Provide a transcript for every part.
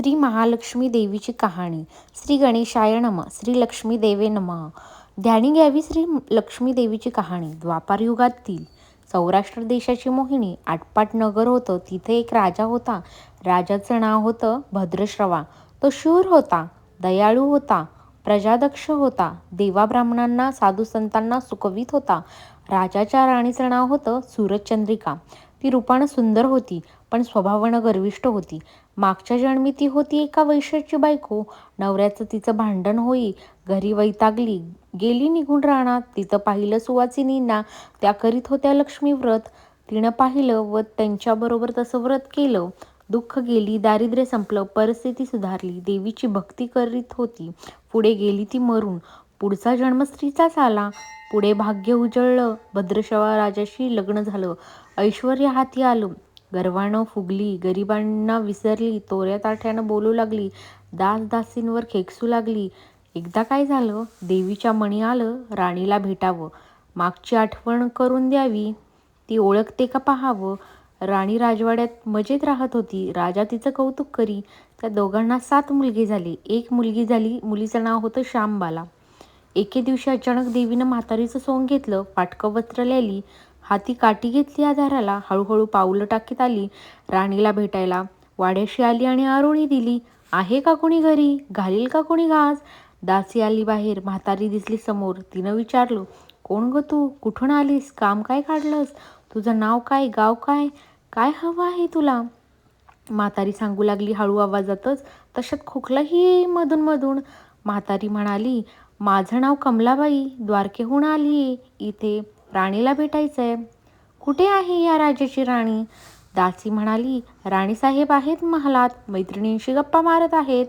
श्री महालक्ष्मी देवीची कहाणी. श्री गणेशाय नम. श्री लक्ष्मी देवे नम. ध्यानी घ्यावी श्री लक्ष्मी देवीची कहाणी. द्वापार युगातील सौराष्ट्र देशाची मोहिनी आटपाट नगर होतं. तिथे एक राजा होता. राजाचं नाव होतं भद्रश्रवा. तो शूर होता दयाळू होता प्रजादक्ष होता देवा ब्राह्मणांना साधू संतांना सुखवीत होता. राजाच्या राणीचं नाव होतं सूरजचंद्रिका. ती रूपानं सुंदर होती पण स्वभावानं गर्विष्ट होती. मागच्या जन्मी ती होती एका वैश्याची बायको. नवऱ्याचं तिचं भांडण होई घरी वैतागली गेली निघून राहणार तिथं पाहिलं सुवासिनींना त्या करीत होत्या लक्ष्मी व्रत. तिनं पाहिलं व त्यांच्याबरोबर तसं व्रत केलं. दुःख गेली दारिद्र्य संपलं परिस्थिती सुधारली देवीची भक्ती करीत होती. पुढे गेली ती मरून. पुढचा जन्म स्त्रीचाच आला. पुढे भाग्य उजळलं भद्रशवा राजाशी लग्न झालं. ऐश्वर हाती आलं. गर्वानं फुगली गरिबांना विसरली तोऱ्या ताठ्यानं बोलू लागली दास दासींवर खेकसू लागली. एकदा काय झालं? देवीच्या मणी आलं राणीला भेटावं. मागची आठवण करून द्यावी. ती ओळखते का पाहावं? राणी राजवाड्यात मजेत राहत होती. राजा तिचं कौतुक करी. त्या दोघांना सात मुलगे झाले. एक मुलगी झाली. मुलीचं नाव होतं श्यामबाला. एके दिवशी अचानक देवीनं म्हातारीचं सोंग घेतलं. फाटकं वस्त्र लिहिली हाती काठी घेतली आधाराला हळूहळू पावलं टाकीत आली राणीला भेटायला. वाड्याशी आली आणि आरोळी दिली आहे का कोणी घरी? घालील का कोणी घास? दासी आली बाहेर म्हातारी दिसली समोर. तिनं विचारलं कोण ग तू? कुठून आलीस? काम काय काढलंस? तुझं नाव काय? गाव काय? काय हवं आहे तुला? म्हातारी सांगू लागली हळू आवाजातच तशात खोकलाही मधून मधून. म्हातारी म्हणाली माझं नाव कमलाबाई द्वारकेहून आली इथे. राणीला भेटायचं आहे कुठे आहे या राजाची राणी? दासी म्हणाली राणीसाहेब आहेत महालात मैत्रिणींशी गप्पा मारत आहेत.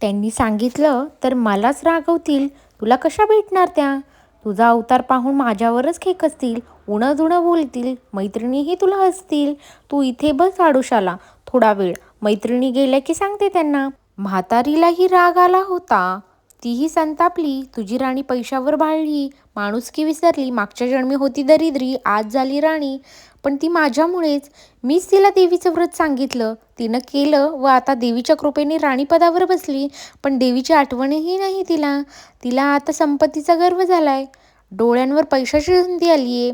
त्यांनी सांगितलं तर मलाच रागवतील. तुला कशा भेटणार त्या? तुझा अवतार पाहून माझ्यावरच खेकसतील उणं दुणं बोलतील मैत्रिणीही तुला हसतील. तू इथे बस आडुशाला. थोडा वेळ. मैत्रिणी गेल्या की सांगते त्यांना. म्हातारीलाही राग आला होता. तीही संतापली तुझी राणी पैशावर भाळली माणुसकी विसरली मागच्या जन्मी होती दरिद्री आज झाली राणी. पण ती माझ्यामुळेच मीच तिला देवीचं व्रत सांगितलं. तिनं केलं व आता देवीच्या कृपेने राणीपदावर बसली. पण देवीची आठवणही नाही तिला. तिला आता संपत्तीचा गर्व झालाय. डोळ्यांवर पैशाची संधी आली आहे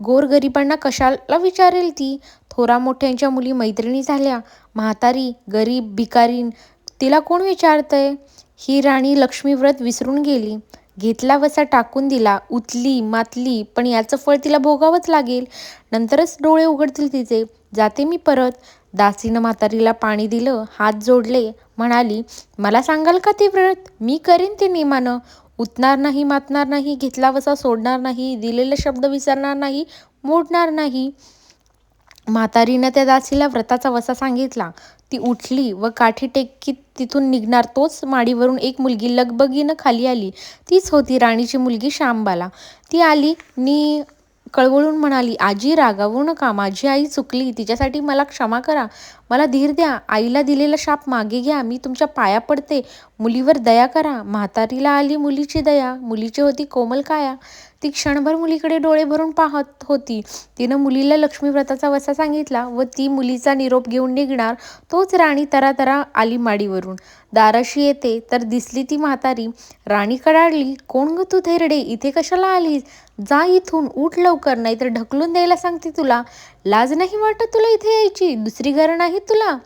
गोरगरिबांना कशाला विचारेल ती? थोरा मोठ्यांच्या मुली मैत्रिणी झाल्या. म्हातारी गरीब भिकारीन तिला कोण विचारतंय? ही राणी लक्ष्मी व्रत विसरून गेली. घेतला वसा टाकून दिला उतली मातली पण याचं फळ तिला भोगावंच लागेल. नंतरच डोळे उघडतील तिचे. जाते मी परत. दासीनं म्हातारीला पाणी दिलं हात जोडले म्हणाली मला सांगाल का ते व्रत? मी करेन ते नेमानं उतणार नाही मातणार नाही घेतला वसा सोडणार नाही दिलेला शब्द विसरणार नाही मोडणार नाही. म्हातारीनं त्या दासीला व्रताचा वसा सांगितला. ती उठली व काठी टेकीत तिथून निघणार तोच माडीवरून एक मुलगी लगबगीनं खाली आली. तीच होती राणीची मुलगी श्यामबाला. ती आली नी कळवळून म्हणाली आजी रागावू नका. माझी आई चुकली. तिच्यासाठी मला क्षमा करा. मला धीर द्या आईला दिलेला शाप मागे घ्या मी तुमच्या पाया पडते. मुलीवर दया करा म्हातारीला आली मुलीची दया मुलीची होती कोमल काया. ती क्षणभर मुलीकडे डोळे भरून पाहत होती. तिनं मुलीला लक्ष्मीव्रताचा वसा सांगितला व ती मुलीचा निरोप घेऊन निघणार तोच राणी तरातरा आली माडीवरून. दाराशी येते तर दिसली ती म्हातारी. राणी कडाडली कोण ग तू थेरडे? इथे कशाला आलीस? जा इथून उठ लवकर नाहीतर ढकलून द्यायला सांगते तुला. लाज नाही वाटत तुला इथे यायची? दुसरी घरं नाही तुला?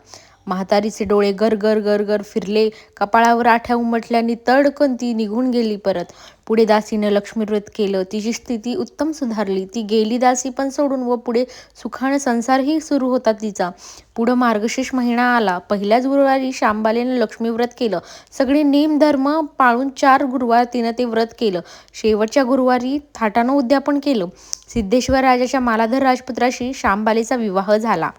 म्हातारीचे डोळे गर गर गर गर फिरले. कपाळावर आठ्या उमटल्याने तडकन ती निघून गेली परत. पुढे दासीनं लक्ष्मीव्रत केलं. तिची स्थिती उत्तम सुधारली. ती गेली दासी पण सोडून व पुढे सुखानं संसारही सुरू होता तिचा. पुढं मार्गशीर्ष महिना आला. पहिल्याच गुरुवारी शांबालेनं लक्ष्मीव्रत केलं. सगळे नेम धर्म पाळून चार गुरुवार तिनं ते व्रत केलं. शेवटच्या गुरुवारी थाटानं उद्यापन केलं. सिद्धेश्वर राजाच्या मालाधर राजपुत्राशी शांबालेचा विवाह झाला.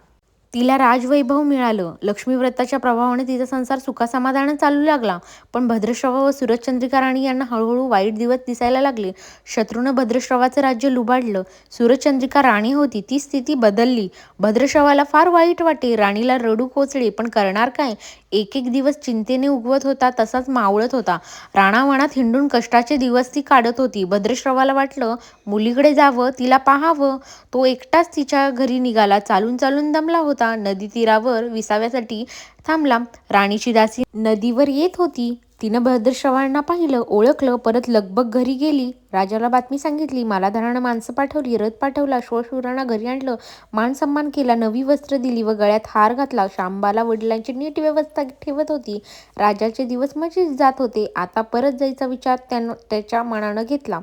तिला राजवैभव मिळालं. लक्ष्मीव्रताच्या प्रभावाने तिचा संसार सुखासमाधानात चालू लागला. पण भद्रश्रवा व सूरजचंद्रिका राणी यांना हळूहळू वाईट दिवस दिसायला लागले. शत्रूनं भद्रश्रवाचं राज्य लुबाडलं. सूरजचंद्रिका राणी होती ती स्थिती बदलली. भद्रश्रवाला फार वाईट वाटे. राणीला रडू कोचळे पण करणार काय? एक एक दिवस चिंतेने उगवत होता तसाच मावळत होता. राणावणात हिंडून कष्टाचे दिवस ती काढत होती. भद्रश्रवाला वाटलं मुलीकडे जावं तिला पाहावं. तो एकटाच तिच्या घरी निघाला. चालून चालून दमला होता. असता नदी तीरावर विसाव्यासाठी थांबला. राणीची दासी नदीवर येत होती. तिनं भद्रश्रवांना पाहिलं ओळखलं परत लगबग घरी गेली. राजाला बातमी सांगितली मालाधारानं माणसं पाठवली रथ पाठवला शूरांना घरी आणलं मान सन्मान केला नवी वस्त्र दिली व गळ्यात हार घातला. शांबाला वडिलांची नीट व्यवस्था ठेवत होती. राजाचे दिवस मजेत जात होते. आता परत जायचा विचार त्यानं त्याच्या मनानं घेतला.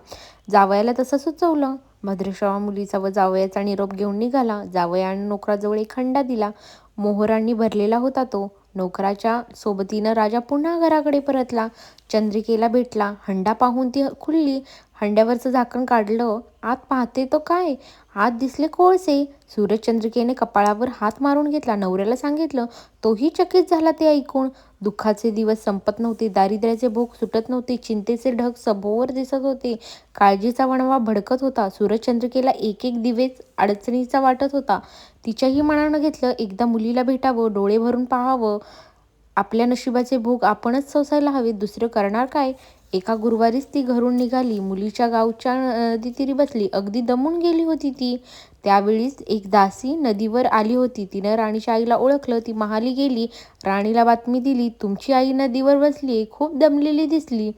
जावयाला तसं सुचवलं भद्रश्रवा मुलीचा व जावयाचा निरोप घेऊन निघाला. जावयानं नोकराजवळ एक खंडा दिला. मोहरांनी भरलेला होता तो. नोकराच्या सोबतीनं राजा पुन्हा घराकडे परतला. चंद्रिकेला भेटला. हंडा पाहून ती खुलली. हंड्यावरचं झाकण काढलं आत पाहते तो काय? आत दिसले कोळसे. सूर्यचंद्रिकेने कपाळावर हात मारून घेतला नवऱ्याला सांगितलं तोही चकित झाला ते ऐकून. दुःखाचे दिवस संपत नव्हते दारिद्र्याचे भोग सुटत नव्हते चिंतेचे ढग सभोवर दिसत होते. काळजीचा वणवा भडकत होता. सूरजचंद्रिकेला एक एक दिवेच अडचणीचा वाटत होता. तिच्याही मनानं घेतलं एकदा मुलीला भेटावं डोळे भरून पाहावं. आपल्या नशिबाचे भोग आपणच सोसायला हवे दुसरं करणार काय? एका गुरुवारीच ती घरून निघाली मुलीच्या गावच्या नदीतीरी बसली. अगदी दमून गेली होती ती. त्यावेळीच एक दासी नदीवर आली होती. तिनं राणीच्या आईला ओळखलं. ती महाली गेली. राणीला बातमी दिली तुमची आई नदीवर बसली खूप दमलेली दिसली.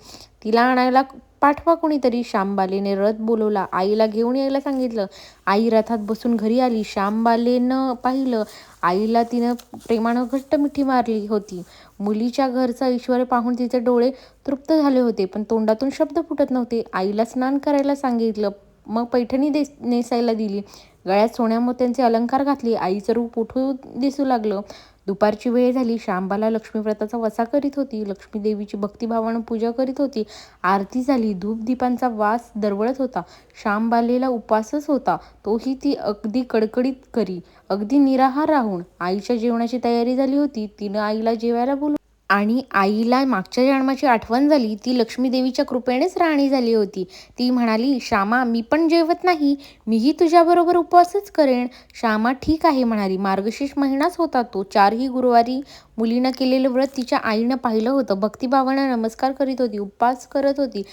तिला आणायला पाठवा कोणीतरी. श्यामबालेने रथ बोलवला. आईला घेऊन यायला सांगितलं. आई रथात बसून घरी आली. श्यामबालेनं पाहिलं. आईला तिनं प्रेमानं घट्ट मिठी मारली होती. मुलीच्या घरचा ईश्वर पाहून तिचे डोळे तृप्त झाले होते पण तोंडातून शब्द फुटत नव्हते. आईला स्नान करायला सांगितलं. मग पैठणी दे नेसायला दिली. गळ्यात सोन्यामोत्यांचे अलंकार घातले. आईचं रूप उठू दिसू लागलं. दुपारची वेळ झाली श्यामबाला लक्ष्मीव्रताचा वसा करीत होती लक्ष्मी देवीची भक्तिभावानं पूजा करीत होती आरती झाली धूपदीपांचा वास दरवळत होता श्यामबालेला उपवासच होता तोही ती अगदी कडकडीत करी अगदी निराहार राहून आईच्या जेवणाची तयारी झाली होती तिनं आईला जेवायला बोलू आणि आईला मागच्या जन्माची आठवण झाली ती लक्ष्मीदेवीच्या कृपेनेच राणी झाली होती. ती म्हणाली श्यामा मी पण जेवत नाही. मीही तुझ्याबरोबर उपवासच करेन. श्यामा ठीक आहे म्हणाली. मार्गशीर्ष महिनाच होता तो. चारही गुरुवारी मुलीनं केलेलं व्रत तिच्या आईनं पाहिलं होतं. भक्तिभावानं नमस्कार करीत होती उपवास करत होती.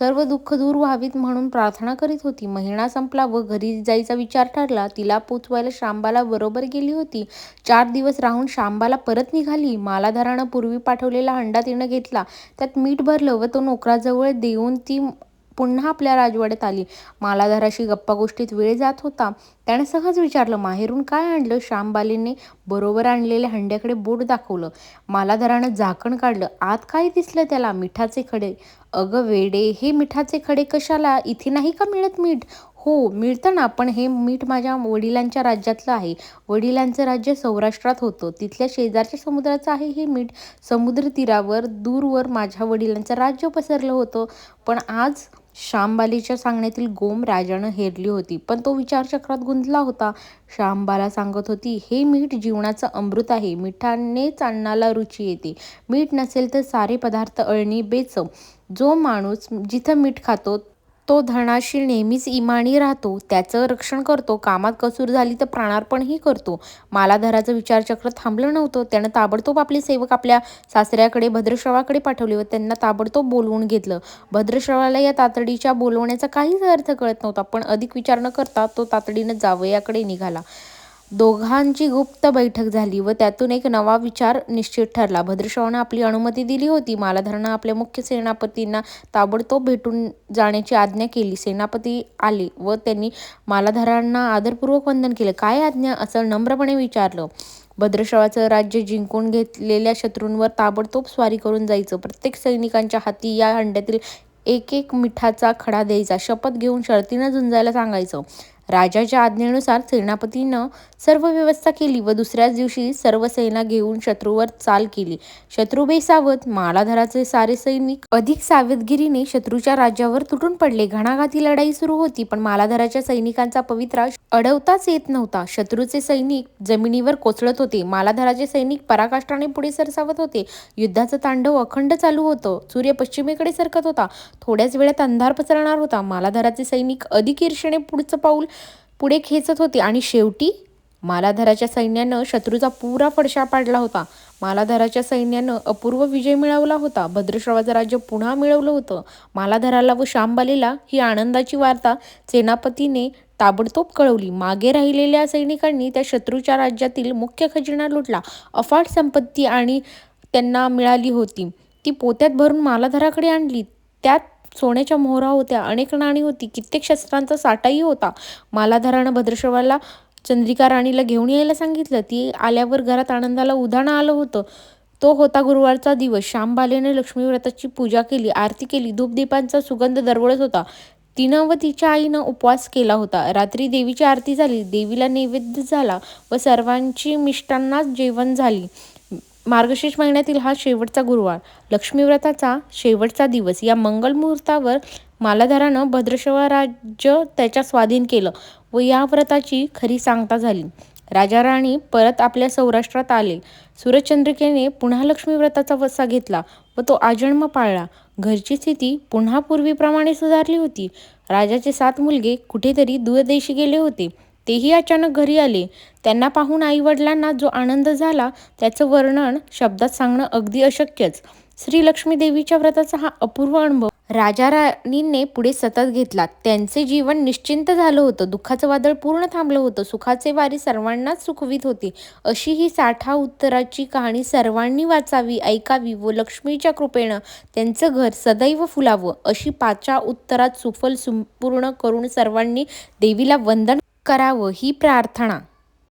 सर्व दुःख दूर व्हावीत म्हणून प्रार्थना करीत होती. महिना संपला व घरी जायचा विचार ठरला. तिला पोचवायला शांबाला बरोबर गेली होती. चार दिवस राहून शांबाला परत निघाली. मालाधारानं पूर्वी पाठवलेला हंडा तिनं घेतला. त्यात मीठ भरलं व तो नोकराजवळ देऊन ती पुन्हा आपल्या राजवाड्यात आली. मालाधाराशी गप्पा गोष्टीत वेळ जात होता. त्याने सहज विचारलं माहेरून काय आणलं? श्यामबालीने बरोबर आणलेल्या हंड्याकडे बोट दाखवलं. मालाधारानं झाकण काढलं. आत काय दिसलं त्याला? मिठाचे खडे अगं वेडे हे मिठाचे खडे कशाला? इथे नाही का मिळत मीठ? हो मिळतं ना पण हे मीठ माझ्या वडिलांच्या राज्यातलं आहे. वडिलांचं राज्य सौराष्ट्रात होतं. तिथल्या शेजारच्या समुद्राचं आहे हे मीठ. समुद्र तीरावर दूरवर माझ्या वडिलांचं राज्य पसरलं होतं. पण आज श्यामबालीच्या सांगण्यातील गोम राजानं हेरली होती पण तो विचारचक्रात गुंतला होता. श्यामबाला सांगत होती हे मीठ जीवनाचं अमृत आहे. मिठानेच अन्नाला रुची येते. मीठ नसेल तर सारे पदार्थ अळणी बेचव जो माणूस जिथं मीठ खातो तो धनाशी नेहमीच इमानी राहतो त्याचं रक्षण करतो कामात कसूर झाली तर प्राणार्पणही करतो. मालाधराचं विचारचक्र थांबलं नव्हतं त्यानं ताबडतोब आपले सेवक आपल्या सासऱ्याकडे भद्रश्रवाकडे पाठवले व त्यांना ताबडतोब बोलवून घेतलं. भद्रश्रवाला या तातडीच्या बोलवण्याचा काहीच अर्थ कळत नव्हता पण अधिक विचार न करता तो तातडीनं जावयाकडे निघाला. दोघांची गुप्त बैठक झाली व त्यातून एक नवा विचार निश्चित ठरला. भद्रश्रवानं आपली अनुमती दिली होती. मालाधरानं आपल्या मुख्य सेनापतींना ताबडतोब भेटून जाण्याची आज्ञा केली. सेनापती आले व त्यांनी मालाधरांना आदरपूर्वक वंदन केलं. काय आज्ञा? असं नम्रपणे विचारलं. भद्रशवाचं राज्य जिंकून घेतलेल्या शत्रूंवर ताबडतोब स्वारी करून जायचं. प्रत्येक सैनिकांच्या हाती या हंड्यातील एक एक मिठाचा खडा द्यायचा. शपथ घेऊन शर्तीनं झुंजायला सांगायचं. राजाच्या आज्ञेनुसार सेनापतीनं सर्व व्यवस्था केली व दुसऱ्याच दिवशी सर्व सेना घेऊन शत्रूवर चाल केली. शत्रू बेसावत मालाधराचे सारे सैनिक अधिक सावधगिरीने शत्रूच्या राज्यावर तुटून पडले. घणाघाती लढाई सुरू होती पण मालाधराच्या सैनिकांचा पवित्रा अडवताच येत नव्हता. शत्रूचे सैनिक जमिनीवर कोसळत होते. मालाधराचे सैनिक पराकाष्ठाने पुढे सरसावत होते. युद्धाचं तांडव अखंड चालू होतं. सूर्य पश्चिमेकडे सरकत होता. थोड्याच वेळात अंधार पसरणार होता. मालाधराचे सैनिक अधिक ईर्षेने पुढचं पाऊल पुढे खेचत होती आणि शेवटी मालाधराच्या सैन्यानं शत्रूचा पुरा फडशा पाडला होता. मालाधराच्या सैन्यानं अपूर्व विजय मिळवला होता. भद्रश्रवाचं राज्य पुन्हा मिळवलं होतं. मालाधराला व शांबालीला ही आनंदाची वार्ता सेनापतीने ताबडतोब कळवली. मागे राहिलेल्या सैनिकांनी त्या शत्रूच्या राज्यातील मुख्य खजिना लुटला. अफाट संपत्ती आणि त्यांना मिळाली होती. ती पोत्यात भरून मालाधराकडे आणली. त्यात सोन्याच्या मोहरा होत्या अनेक नाणी होती कित्येक शस्त्रांचा साठाही होता. मालाधरानं भद्रश्रवाला चंद्रिका राणीला घेऊन यायला सांगितलं. ती आल्यावर घरात आनंदाला उधाण आलं होतं. तो होता गुरुवारचा दिवस. श्यामबालेने लक्ष्मी व्रताची पूजा केली आरती केली. धूपदीपांचा सुगंध दरवळत होता. तिनं व तिच्या आईनं उपवास केला होता. रात्री देवीची आरती झाली. देवीला नैवेद्य झाला व सर्वांची मिष्टांनाच जेवण झाली. मार्गशीर्ष महिन्यातील हा शेवटचा गुरुवार. लक्ष्मीव्रताचा शेवटचा दिवस. या मंगलमुहूर्तावर मालाधारानं मालाधरानं राज्य त्याच्या स्वाधीन केलं व या व्रताची खरी सांगता झाली. राजा राणी परत आपल्या सौराष्ट्रात आले. सूर्यचंद्रिकेने पुन्हा लक्ष्मी व्रताचा वसा घेतला व तो आजन्म पाळला. घरची स्थिती पुन्हा पूर्वीप्रमाणे सुधारली होती. राजाचे सात मुलगे कुठेतरी दूरदेशी गेले होते. तेही अचानक घरी आले. त्यांना पाहून आईवडिलांना जो आनंद झाला त्याचं वर्णन शब्दात सांगणं अगदी अशक्यच. श्री लक्ष्मी देवीच्या व्रताचा हा अपूर्व अनुभव. राजा राणींनी पुढे सतत घेतला. त्यांचे जीवन निश्चिंत झालं होतं. दुःखाचं वादळ पूर्ण थांबलं होतं. सुखाचे वारी सर्वांनाच सुखवीत होते. अशी ही साठा उत्तराची कहाणी सर्वांनी वाचावी ऐकावी व लक्ष्मीच्या कृपेनं त्यांचं घर सदैव फुलावं अशी पाचा उत्तरात सुफल संपूर्ण करून सर्वांनी देवीला वंदन करावं ही प्रार्थना.